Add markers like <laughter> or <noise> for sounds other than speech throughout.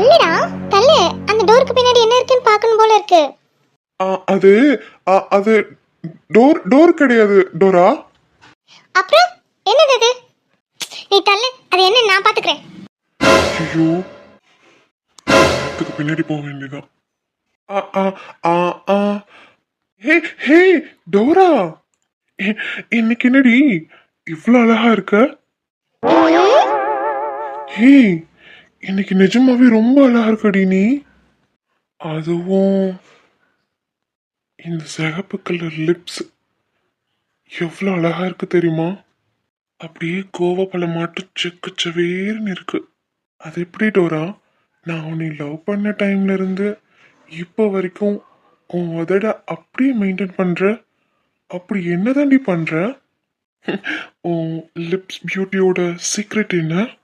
தள்ளுடா தள்ளு. அந்த டோருக்கு பின்னாடி என்ன இருக்குன்னு பார்க்கணும் போல இருக்கு. ஆ, அது அது டோர் டோர் கிடையாது டோரா? அப்புறம் என்னது அது? நீ தள்ளு. அது என்ன? நான் பாத்துக்கிறேன் ஐயோ. அதுக்கு பின்னாடி போக வேண்டியதான் ஆ, ஆ, ஆ, ஆ. ஹே ஹே டோரா. இன்னைக்கு என்னடி? இவ்வளோ அழகா இருக்க? ஹே. இன்னைக்கு நிஜமாவே ரொம்ப அழகா இருக்கடி நீ. அதுவும் இந்த சிகப்பு கலர் லிப்ஸ் எவ்வளோ அழகா இருக்கு தெரியுமா? அப்படியே கோவப்பழம் மாட்டும் செக்கு சவேர்னு இருக்கு. அது எப்படி டோரா? நான் உன்னை லவ் பண்ண டைம்ல இருந்து இப்போ வரைக்கும் உன் உதட அப்படியே மெயின்டைன் பண்ற. அப்படி என்ன தாண்டி பண்ற? உன் லிப்ஸ் பியூட்டியோட சீக்ரெட் என்ன?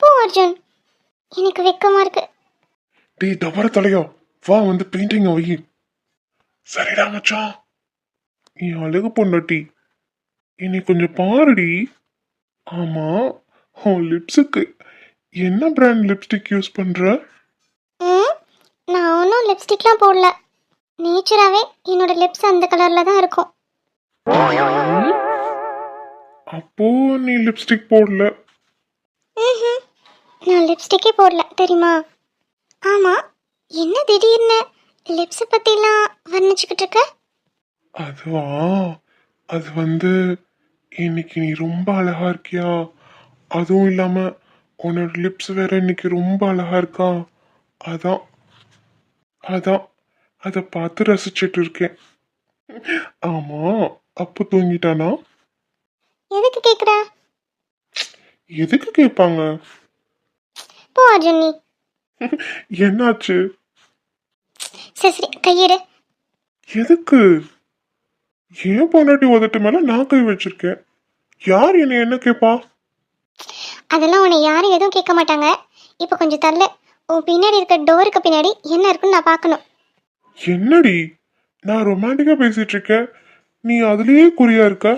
போ அர்ஜுன். எனக்கு வெக்கமா இருக்கு. டேய் தவற தலையா. வா வந்து பெயிண்டிங் வை. சரிடா மச்சான். நீ அழகு பொண்டாட்டி. என்னை கொஞ்சம் பாருடி. ஆமா உன் லிப்ஸுக்கு என்ன பிராண்ட் லிப்ஸ்டிக் யூஸ் பண்ற? நான் ஒன்றும் லிப்ஸ்டிக்லாம் போடல. நேச்சராகவே என்னோட லிப்ஸ் அந்த கலரில் தான் இருக்கும். அப்போ நீ லிப்ஸ்டிக் போடல. ம்ஹும். நான் லிப்ஸ்டிக்கே போடல தெரியுமா? ஆமாம் என்ன திடீர்னு? லிப்ஸை பற்றிலாம் வர்ணிச்சுக்கிட்டு இருக்க? அதுவா? அது வந்து இன்னைக்கு நீ ரொம்ப அழகா இருக்கியா? அதுவும் இல்லாம உன்னோட லிப்ஸ் வேற இன்னைக்கு ரொம்ப அழகா இருக்கா? அதான். அதான். அதை பார்த்து ரசிச்சிட்டு இருக்கேன். ஆமா அப்பு தூங்கிட்டானா? எதுக்கு கேட்குற எதுக்கு கேட்பாங்க போ அர்ஜுன் நீ <laughs> என்னாச்சு? சரி சரி கையெடு எதுக்கு? ஏன் பொண்டாட்டி உதட்டு மேல நான் கை வச்சிருக்கேன்? யார் என்னை என்ன கேட்பா அதெல்லாம் உன்னை யாரும் எதுவும் கேட்க மாட்டாங்க. இப்போ கொஞ்சம் தள்ளு. உன் பின்னாடி இருக்க டோருக்கு பின்னாடி என்ன இருக்குன்னு நான் பார்க்கணும். என்னடி? நான் ரொமான்டிக்கா பேசிட்டு இருக்கேன். நீ அதுலயே குறியா இருக்க?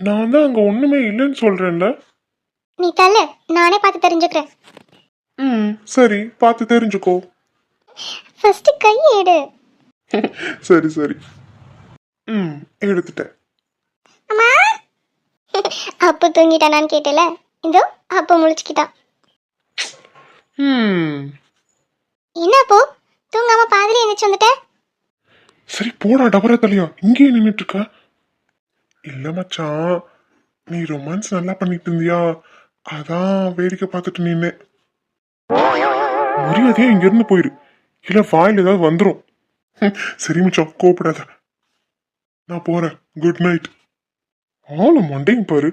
நான் தான் அங்க ஒண்ணுமே இல்லைன்னு சொல்றேன்ல? நீ தள்ளு நானே பார்த்து தெரிஞ்சுக்கிறேன். ம். சரி பார்த்து தெரிஞ்சுக்கோ. ஃபர்ஸ்ட் கையை எடு. சரி சரி. ம் எடுத்துட்டேன். அம்மா? அப்போ தூங்கிட்டானான்னு கேட்டல. இதோ அப்போ முழிச்சுக்கிட்டான். ம். என்ன அப்போ? தூங்காம பாதிலே எந்திரிச்சு வந்துட்ட? சரி போடா டபரா தலையா இங்கேயே நின்னுட்டு இருக்க. இல்ல மச்சான். நீ ரொமான்ஸ் நல்லா பண்ணிட்டு இருந்தியா? அதான் வேடிக்கை பார்த்துட்டு நின்னேன். மரியாதையா இங்க இருந்து போயிரு. இல்ல வாயில் ஏதாவது வந்துரும். ஹம், சரி மச்சான் கோபப்படாத நான் போறேன். குட் நைட் ஆளு மண்டையும் பாரு.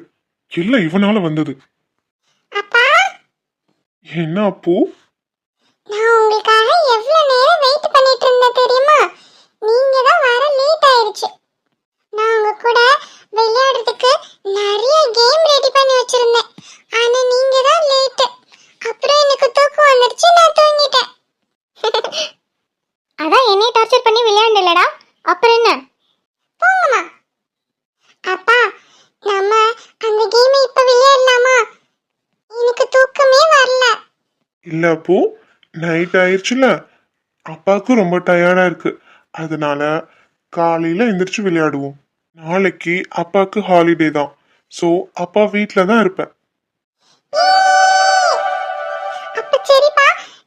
எல்லாம் இவனால வந்தது. என்ன அப்போ? நான் உங்களுக்காக எவ்வளவு நேரம் வெயிட் பண்ணிட்டு இருந்தேன் தெரியுமா? நீங்க தான் வர லேட் ஆயிருச்சு. நான் உங்க கூட விளையாடுறதுக்கு நிறைய கேம் ரெடி பண்ணி வச்சிருந்தேன் ஆனா நீங்க தான் லேட் அப்புறம் எனக்கு தூக்கம் வந்துடுச்சு நான் தூங்கிட்டேன் அதான் என்னை டார்ச்சர் பண்ணி விளையாண்டலடா அப்புறம் என்ன போங்கம்மா அப்பா நம்ம அந்த கேமை இப்ப விளையாடலாமா எனக்கு தூக்கமே வரல இல்ல அப்போ நைட் ஆயிடுச்சுல அப்பாவுக்கும் ரொம்ப டயர்டா இருக்கு. அதனால காலையில எந்திரிச்சு விளையாடுவோம். நாளைக்கு அப்பாவுக்கு ஹாலிடே தான். ஸோ அப்பா வீட்டில் தான் இருப்பேன்.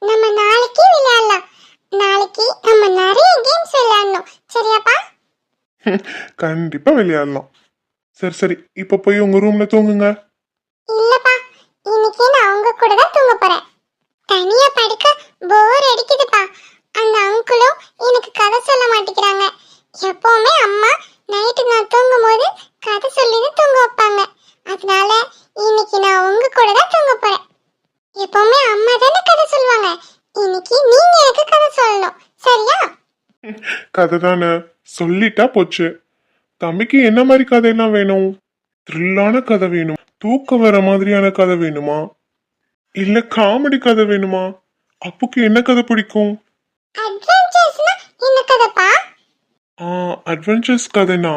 நம்ம நாளைக்கு விளையாடலாம். நாளைக்கு நம்ம நிறைய கேம்ஸ் விளையாடணும். சரியாப்பா? <laughs> கண்டிப்பா விளையாடலாம். சரி சரி. இப்போ போய் உங்க ரூம்ல தூங்குங்க. இல்லப்பா. இன்னைக்கு நான் உங்க கூட தான் தூங்க போறேன். தனியா படுக்க போர் அடிக்குதுப்பா. அந்த அங்குளும் எனக்கு கதை சொல்ல மாட்டேங்கிறாங்க. எப்பவுமே அம்மா நைட்டு நான் தூங்கும் போது கதை சொல்லி தூங்க வைப்பாங்க. அதனால இன்னைக்கு நான் உங்க கூட தான் தூங்க போறேன். எப்பவுமே அம்மா தானே கதை சொல்லுவாங்க. இன்னைக்கு நீங்க எனக்கு கதை சொல்லணும். சரியா? கதை தானே சொல்லிட்டா போச்சு. தம்பிக்கு என்ன மாதிரி கதையெல்லாம் வேணும்? த்ரில்லான கதை வேணும். தூக்கம் வர மாதிரியான கதை வேணுமா? இல்ல காமெடி கதை வேணுமா? அப்புக்கு என்ன கதை பிடிக்கும்? அட்வென்ச்சர்ஸ் கதைனா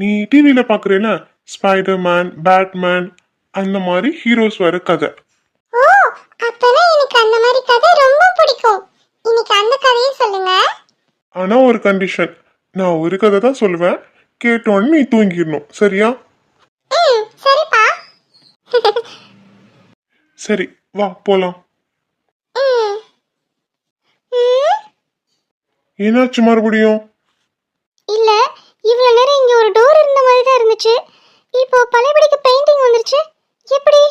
நீ டிவியில் பார்க்குறேல ஸ்பைடர் மேன் பேட்மேன் அந்த மாதிரி ஹீரோஸ் வர கதை. ஓ அப்பனா எனக்கு அந்த மாதிரி கதை ரொம்ப பிடிக்கும். இன்னைக்கு அந்த கதையை சொல்லுங்க. ஆனா ஒரு கண்டிஷன் நான் ஒரு கதை தான் சொல்லுவேன். கேட்டோன்னு நீ தூங்கிடணும். சரியா? ம் சரிப்பா. சரி வா போலாம். என்னாச்சு மறுபடியும்? இல்ல இவ்வளவு நேரம் இங்க ஒரு டோர் இருந்த மாதிரி தான் இருந்துச்சு. இப்போ பழையபடிக்கு பெயிண்டிங் வந்துருச்சு. எப்படி?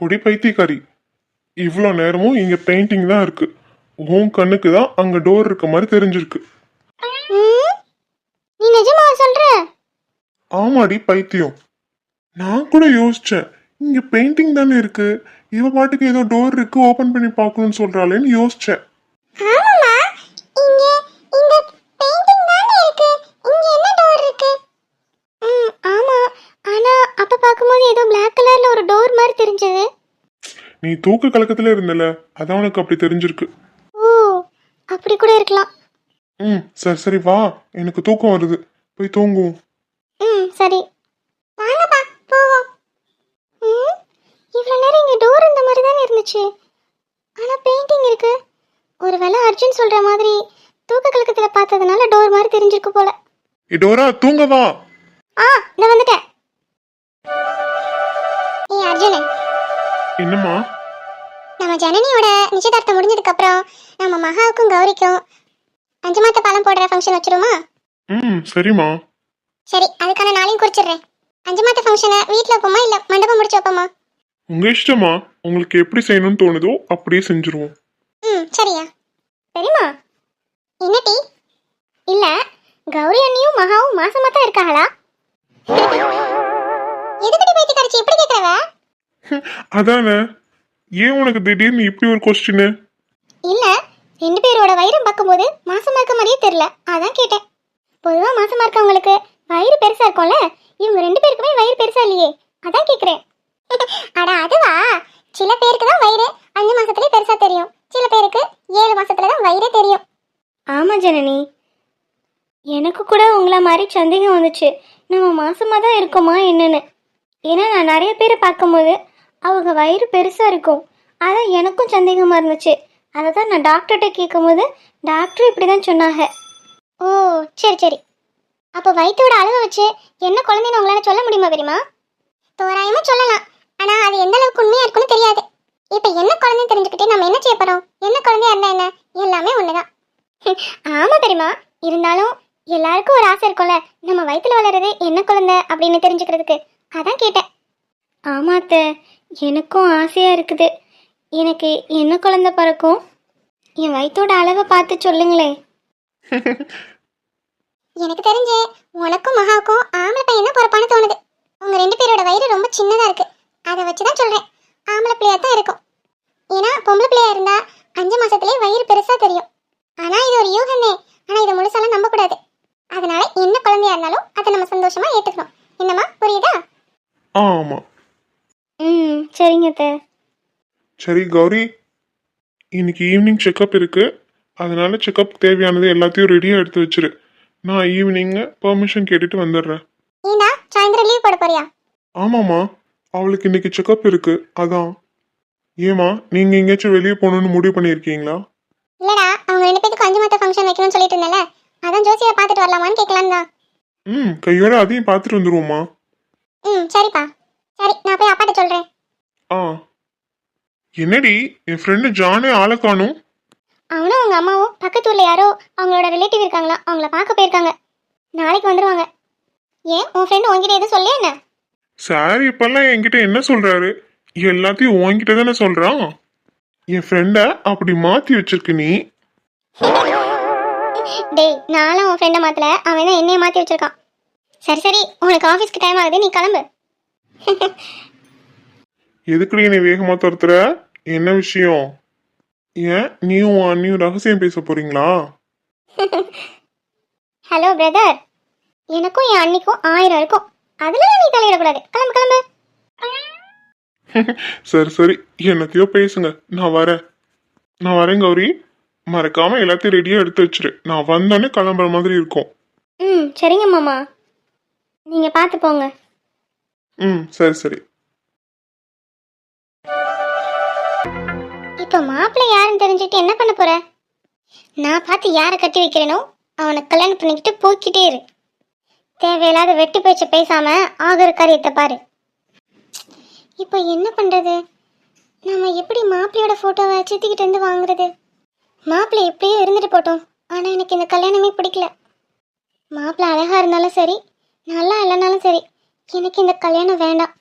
பொடி பைத்தியக்காரி. இவ்வளோ நேரமும் இங்க பெயிண்டிங் தான் இருக்கு. உன் கண்ணுக்கு தான் அங்க டோர் இருக்க மாதிரி தெரிஞ்சிருக்கு. நீ நிஜமா சொல்ற? ஆமாடி பைத்தியம். நான் கூட யோசிச்சேன். இங்க பெயிண்டிங் தானே இருக்கு. இவ பாட்டுக்கு ஏதோ டோர் இருக்கு ஓபன் பண்ணி பார்க்கணும்னு சொல்றாளேன்னு யோசிச்சேன். ஆமாமா இங்க இந்த பெயிண்டிங் தானே இருக்கு. இங்க என்ன டோர் இருக்கு? ஆமா. ஆனா அப்ப பாக்கும்போது ஏதோ Black கலர்ல ஒரு டோர் மாதிரி தெரிஞ்சது. நீ தூக்க கலக்கத்துல இருந்தல அதான் உனக்கு அப்படி தெரிஞ்சிருக்கு. ஓ அப்படி கூட இருக்கலாம். ம் சரி சரி வா. எனக்கு தூக்கம் வருது. போய் தூங்குவோம் ம் சரி வாங்கப்பா போவோம் ம் இவ்வளோ நேரம் இங்கே டோர் இந்த மாதிரி தானே இருந்துச்சு ஆனால் பெயிண்டிங் இருக்கு. ஒருவேளை அர்ஜுன் சொல்கிற மாதிரி தூக்க கலக்கத்தில் பார்த்ததுனால டோர் மாதிரி தெரிஞ்சிருக்கு போல. ஏ டோரா தூங்க வா. ஆ நான் வந்துட்டேன். ஏய் அர்ஜுன். என்னம்மா? நம்ம ஜனனியோட நிச்சயதார்த்தம் முடிஞ்சதுக்கு அப்புறம் நம்ம மகாவுக்கும் கௌரிக்கும் அஞ்சு மாத்த பழம் போடுற ஃபங்க்ஷன் வச்சிருமா ம் சரிம்மா. சரி அதுக்கான நாளையும் குறிச்சிடுறேன். அஞ்சு மாத்த ஃபங்க்ஷனை வீட்டில் வைப்போமா இல்லை மண்டபம் முடிச்சு வைப்போமா? உங்க இஷ்டமா உங்களுக்கு எப்படி செய்யணும்னு தோணுதோ அப்படியே செஞ்சுருவோம். ம் சரியா. பெரியம்மா என்ன டீ? இல்ல கௌரி அண்ணியும் மகாவும் மாசமா தான் இருக்காங்களா? எதுக்கடி பேத்தி கடிச்சு எப்படி கேக்குறவ? அதானே ஏன் உனக்கு திடீர்னு இப்படி ஒரு கொஸ்டின் இல்ல ரெண்டு பேரோட வயிறும் பார்க்கும்போது மாசமா இருக்க மாதிரியே தெரியல. அதான் கேட்டேன். பொதுவா மாசமா இருக்கவங்களுக்கு வயிறு பெருசா இருக்கும்ல இவங்க ரெண்டு பேருக்குமே வயிறு பெருசா இல்லையே. அதான் கேக்குறேன். அட அதுவா? சில பேருக்கு தான் வயிறு அஞ்சு மாசத்துலயே பெருசா தெரியும். சில பேருக்கு ஏழு மாசத்துல தான் வயிறே தெரியும். ஆமா ஜனனி. எனக்கு கூட உங்களை மாதிரி சந்தேகம் வந்துச்சு. நம்ம மாசமா தான் இருக்கோமா என்னன்னு. ஏன்னா நான் நிறைய பேரை பார்க்கும்போது அவங்க வயிறு பெருசாக இருக்கும். அதான் எனக்கும் சந்தேகமாக இருந்துச்சு. அதை தான் நான் டாக்டர்கிட்ட கேட்கும்போது டாக்டர் இப்படி தான் சொன்னாங்க. ஓ சரி சரி. அப்போ வயிற்றோட அளவை வச்சு என்ன குழந்தைன்னு உங்களால சொல்ல முடியுமா பெரியமா தோராயமா சொல்லலாம். ஆனா அது எந்த அளவுக்கு உண்மையா இருக்குன்னு தெரியாது. இப்போ என்ன குழந்தைன்னு தெரிஞ்சுக்கிட்டு நம்ம என்ன செய்ய போறோம்? என்ன குழந்தையா இருந்தா என்ன? எல்லாமே ஒண்ணுதான். <laughs> ஆமா பெரியமா இருந்தாலும் எல்லாருக்கும் ஒரு ஆசை இருக்கும்ல. நம்ம வயிற்றுல வளருது என்ன குழந்தை அப்படின்னு தெரிஞ்சுக்கிறதுக்கு. அதான் கேட்டேன். ஆமா எனக்கும் ஆசையாக இருக்குது. எனக்கு என்ன குழந்தை பிறக்கும்? என் வயிற்றோட அளவை பார்த்து சொல்லுங்களேன் <laughs> எனக்கு தெரிஞ்சு உனக்கும் மகாவுக்கும் ஆம்பளை பையன் பிறப்பான்னு தோணுது. உங்க ரெண்டு பேரோட வயிறு ரொம்ப சின்னதா இருக்கு. அதை வச்சு தான் சொல்றேன். ஆம்பளை பிள்ளையா தான் இருக்கும். ஏன்னா பொம்பளை பிள்ளையா இருந்தா அஞ்சு மாசத்துலயே வயிறு பெருசா தெரியும். ஆனா இது ஒரு யூகமே ஆனா இதை முழுசாலாம் நம்ப கூடாது அதனால என்ன குழந்தையா இருந்தாலும் அதை நம்ம சந்தோஷமா ஏத்துக்கணும். என்னம்மா? புரியுதா? ஆமா. ம் சரிங்க அத்தை. சரி கௌரி. இன்னைக்கு ஈவினிங் செக்கப் இருக்கு. அதனால செக்கப் தேவையானது எல்லாத்தையும் ரெடியாக எடுத்து வச்சிரு. நான் ஈவினிங் பெர்மிஷன் கேட்டுட்டு வந்துடுறேன். ஏண்டா சாயந்தரம் லீவ் போட போறியா? ஆமாம்மா. அவளுக்கு இன்னைக்கு செக்கப் இருக்கு. அதான். ஏமா நீங்க எங்கேயாச்சும் வெளியே போகணும்னு முடிவு பண்ணியிருக்கீங்களா? இல்லடா அவங்க ரெண்டு பேத்துக்கும் அஞ்சு மாத்த ஃபங்க்ஷன் வைக்கணும்னு சொல்லிட்டு இருந்தேன்ல. அதான் ஜோசியை பார்த்துட்டு வரலாமான்னு கேட்கலாம் தான். ம் கையோட அதையும் பார்த்துட்டு வந்துருவோம்மா. ம் சரிப்பா. சரி நான் போய் அப்பாட்ட சொல்றேன். ஆ. என்னடி என் ஃப்ரெண்டு ஜானே ஆளை காணும். அவனும் அவங்க அம்மாவும் பக்கத்து ஊர்ல யாரோ அவங்களோட ரிலேட்டிவ் இருக்காங்களா அவங்கள பார்க்க போயிருக்காங்க. நாளைக்கு வந்துருவாங்க. ஏன் உன் ஃப்ரெண்டு உங்ககிட்ட எதுவும் சொல்லே என்ன? சார் இப்பெல்லாம் என்கிட்ட என்ன சொல்றாரு? எல்லாத்தையும் உன்கிட்ட தானே சொல்றான்? என் ஃப்ரெண்டை அப்படி மாத்தி வச்சிருக்க நீ. டேய் நானும் உன் ஃப்ரெண்டை மாத்தல. அவன் தான் என்னைய மாத்தி வச்சிருக்கான். சரி சரி உனக்கு ஆஃபீஸ்க்கு டைம் ஆகுது நீ கிளம்பு. எதுக்குடி என்னை வேகமா துரத்துற? என்ன விஷயம்? ஏன்? நீயும் அண்ணியும் ரகசியம் பேச போறீங்களா? <laughs> ஹலோ பிரதர் எனக்கும் என் அன்னிக்கும் ஆயிரம் இருக்கும். அதுல நீ தலையிடக்கூடாது. கிளம்பு கிளம்பு. <laughs> சரி சரி. என்னத்தையோ பேசுங்க. நான் வரேன். நான் வரேன் கௌரி. மறக்காம எல்லாத்தையும் ரெடியா எடுத்து வச்சிரு. நான் வந்தோடனே கிளம்புற மாதிரி இருக்கும். ம் சரிங்க மாமா. நீங்கள் பார்த்து போங்க. ம் சரி சரி. விஷயம் தெரிஞ்சுட்டு என்ன பண்ண போற? நான் பார்த்து யாரை கட்டி வைக்கிறேனோ அவனை கல்யாணம் பண்ணிக்கிட்டு போய்க்கிட்டே இரு. தேவையில்லாத வெட்டி பேச்சு பேசாம ஆகிற காரியத்தை பாரு. இப்போ என்ன பண்றது? நாம எப்படி மாப்பிள்ளையோட போட்டோவை சித்திக்கிட்டு இருந்து வாங்குறது? மாப்பிள்ளை எப்படியோ இருந்துட்டு போட்டோம். ஆனா எனக்கு இந்த கல்யாணமே பிடிக்கல. மாப்பிள்ளை அழகா இருந்தாலும் சரி நல்லா இல்லைனாலும் சரி எனக்கு இந்த கல்யாணம் வேண்டாம்.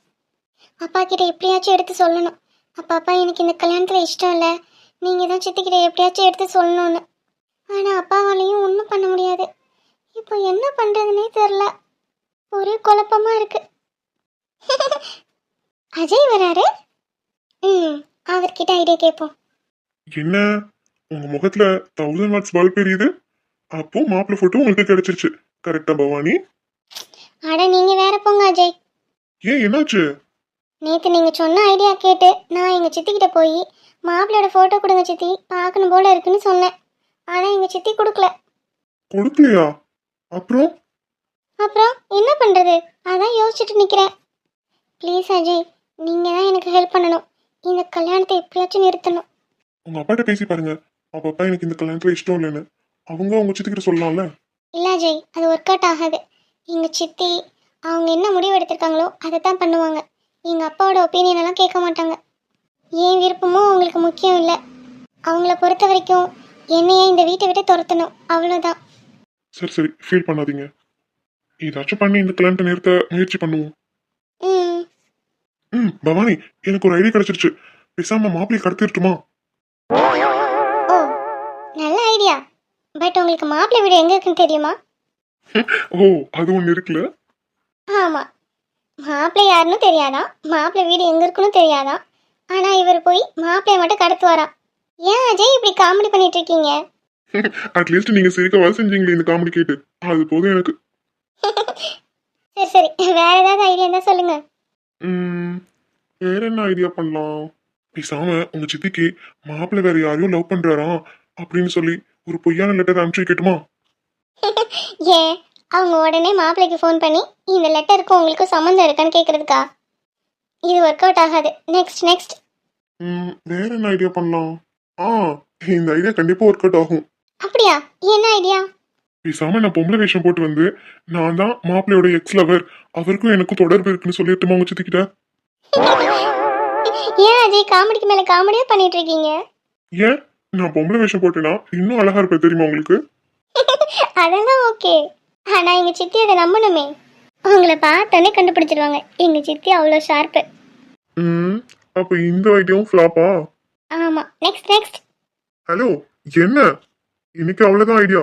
அப்பா கிட்ட எப்படியாச்சும் எடுத்து சொல்லணும். அப்பா அப்பா எனக்கு இந்த கல்யாணத்துல இஷ்டம் இல்லை. நீங்க தான் சித்திக்கிட்ட எப்படியாச்சும் எடுத்து சொல்லணும்னு. ஆனா அப்பாவாலையும் ஒன்றும் பண்ண முடியாது. இப்போ என்ன பண்றதுனே தெரில. ஒரே குழப்பமா இருக்கு. <laughs> அஜய் வராரு? ம் அவர்கிட்ட ஐடியா கேட்போம் என்ன? உங்க முகத்துல தௌசண்ட் வாட்ஸ் பல்ப் எரியுது அப்போ மாப்பிள்ளை போட்டோ உங்களுக்கு கிடைச்சிருச்சு. கரெக்டா பவானி? அட நீங்க வேற போங்க அஜய். ஏன் என்னாச்சு? நேற்று நீங்கள் சொன்ன ஐடியா கேட்டு நான் எங்கள் சித்திக்கிட்ட போய் மாப்பிள்ளையோட ஃபோட்டோ கொடுங்க சித்தி பார்க்கணும் போல இருக்குன்னு சொன்னேன். ஆனால் எங்கள் சித்தி கொடுக்கல. கொடுக்கலையா? அப்புறம்? அப்புறம் என்ன பண்ணுறது அதான் யோசிச்சுட்டு நிற்கிறேன் ப்ளீஸ் அஜய் நீங்கள் தான் எனக்கு ஹெல்ப் பண்ணணும். இந்த கல்யாணத்தை எப்படியாச்சும் நிறுத்தணும். உங்க அப்பாட்ட பேசி பாருங்க. அப்ப அப்பா எனக்கு இந்த கல்யாணத்துல இஷ்டம் இல்லைன்னு. அவங்க உங்க சித்திக்கிட்ட சொல்லலாம்ல? இல்லை அஜய் அது ஒர்க் அவுட் ஆகாது. எங்கள் சித்தி அவங்க என்ன முடிவு எடுத்திருக்காங்களோ அதை தான் பண்ணுவாங்க. எங்கள் அப்பாவோட ஒப்பீனியன் எல்லாம் கேட்க மாட்டாங்க. ஏன் விருப்பமும் அவங்களுக்கு முக்கியம் இல்லை. அவங்கள பொறுத்த வரைக்கும் என்னையே இந்த வீட்டை விட்டு துரத்தணும். அவ்வளோதான் சரி சரி ஃபீல் பண்ணாதீங்க. ஏதாச்சும் பண்ணி இந்த கல்யாணத்தை நிறுத்த முயற்சி பண்ணுவோம். ம் பவானி எனக்கு ஒரு ஐடியா கிடைச்சிருச்சு. பேசாம மாப்பிள்ளை கடத்திட்டுமா ஓ நல்ல ஐடியா பட் உங்களுக்கு மாப்பிள்ளை வீடு எங்கே இருக்குன்னு தெரியுமா? ஓ அது ஒண்ணு இருக்குல்ல? ஆமாம் மாப்பிள்ளை யாருன்னு தெரியாதான் மாப்பிள்ளை வீடு எங்கே இருக்குன்னு தெரியாதான் ஆனால் இவர் போய் மாப்பிள்ளைய மட்டும் கடத்துவாராம் ஏன் அஜய் இப்படி காமெடி பண்ணிட்டு இருக்கீங்க? <laughs> அட்லீஸ்ட் நீங்க சிரிக்கவா செஞ்சீங்களே இந்த காமெடி கேட்டு. அது போதும் எனக்கு. <laughs> சரி சரி. வேற ஏதாவது ஐடியா இருந்தால் சொல்லுங்க. ம், வேற என்ன ஐடியா பண்ணலாம்? பேசாம உங்க சித்திக்கு மாப்பிள்ளை வேற யாரையும் லவ் பண்றாராம் அப்படின்னு சொல்லி ஒரு பொய்யான லெட்டர் அனுப்பிச்சு வைக்கட்டுமா? <laughs> ஏன்? அவங்க உடனே மாப்பிள்ளைக்கு ஃபோன் பண்ணி இந்த லெட்டருக்கு உங்களுக்கு சம்மந்தம் இருக்கான்னு கேட்குறதுக்கா இது ஒர்க் அவுட் ஆகாது. நெக்ஸ்ட் நெக்ஸ்ட் ம், வேற என்ன ஐடியா பண்ணலாம்? ஆ இந்த ஐடியா கண்டிப்பா ஒர்க் அவுட் ஆகும். அப்படியா? என்ன ஐடியா பேசாம நான் பொம்பளை வேஷம் போட்டு வந்து நான் தான் மாப்பிள்ளையோட எக்ஸ் லவர் அவருக்கும் எனக்கும் தொடர்பு இருக்குன்னு சொல்லிட்டுமா உங்க சித்திக்கிட்ட ஏன் அஜய் காமெடிக்கு மேலே காமெடியே பண்ணிட்டு இருக்கீங்க? ஏன்? நான் பொம்பளை வேஷம் போட்டேன்னா இன்னும் அழகா இருப்பேன் தெரியுமா உங்களுக்கு? அதெல்லாம் ஓகே ஆனால் எங்கள் சித்தி அதை நம்பணுமே. உங்களை பார்த்தோன்னே கண்டுபிடிச்சிடுவாங்க எங்கள் சித்தி அவ்வளோ ஷார்ப்பு ம் அப்ப இந்த ஐடியாவும் ஃபிளாப்பா ஆமாம் நெக்ஸ்ட் நெக்ஸ்ட் ஹலோ என்ன? இன்னைக்கு அவ்வளவுதான் ஐடியா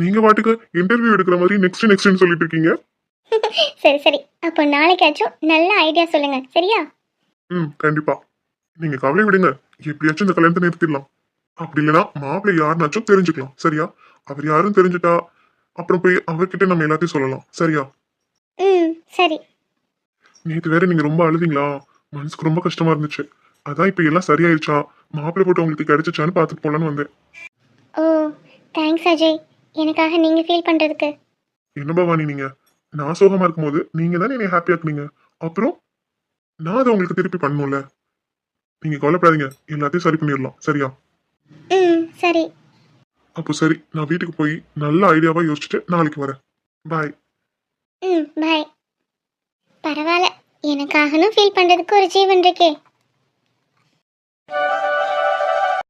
நீங்க பாட்டுக்கு இன்டர்வியூ எடுக்கிற மாதிரி நெக்ஸ்ட் நெக்ஸ்ட்னு சொல்லிட்டு இருக்கீங்க. <laughs> சரி சரி. அப்போ நாளைக்காச்சும் நல்ல ஐடியா சொல்லுங்க. சரியா? ம் கண்டிப்பா. நீங்க கவலை விடுங்க. எப்படியாச்சும் இந்த கல்யாணத்தை நிறுத்திடலாம். அப்படி இல்லைன்னா மாப்பிள்ளை யாருனாச்சும் தெரிஞ்சுக்கலாம். சரியா? அவர் யாரும் தெரிஞ்சுட்டா அப்புறம் போய் அவர்கிட்ட நம்ம எல்லாத்தையும் சொல்லலாம். சரியா? ம் சரி. நேற்று வேற நீங்க ரொம்ப அழுதீங்களா? மனசுக்கு ரொம்ப கஷ்டமா இருந்துச்சு. அதான் இப்ப எல்லாம் சரியாயிருச்சா? மாப்பிள்ளை போட்டு உங்களுக்கு கிடைச்சிச்சான்னு பார்த்துட்டு போலான்னு வந்தேன். ஓ தேங்க்ஸ் அஜய். எனக்காக நீங்கள் ஃபீல் பண்ணுறதுக்கு என்ன பவானி நீங்க? நான் சோகமா இருக்கும்போது நீங்க தானே என்னை ஹாப்பி ஆக்குனீங்க? அப்புறம் நான் அதை உங்களுக்கு திருப்பி பண்ணணும்ல. நீங்க கவலைப்படாதீங்க. எல்லாத்தையும் சரி பண்ணிடலாம். சரியா? ம் சரி. அப்போ சரி நான் வீட்டுக்கு போய் நல்ல ஐடியாவா யோசிச்சுட்டு நாளைக்கு வரேன். பாய் ம் பாய் பரவாயில்ல. எனக்காகனும் ஃபீல் பண்ணுறதுக்கு ஒரு ஜீவன் இருக்கே.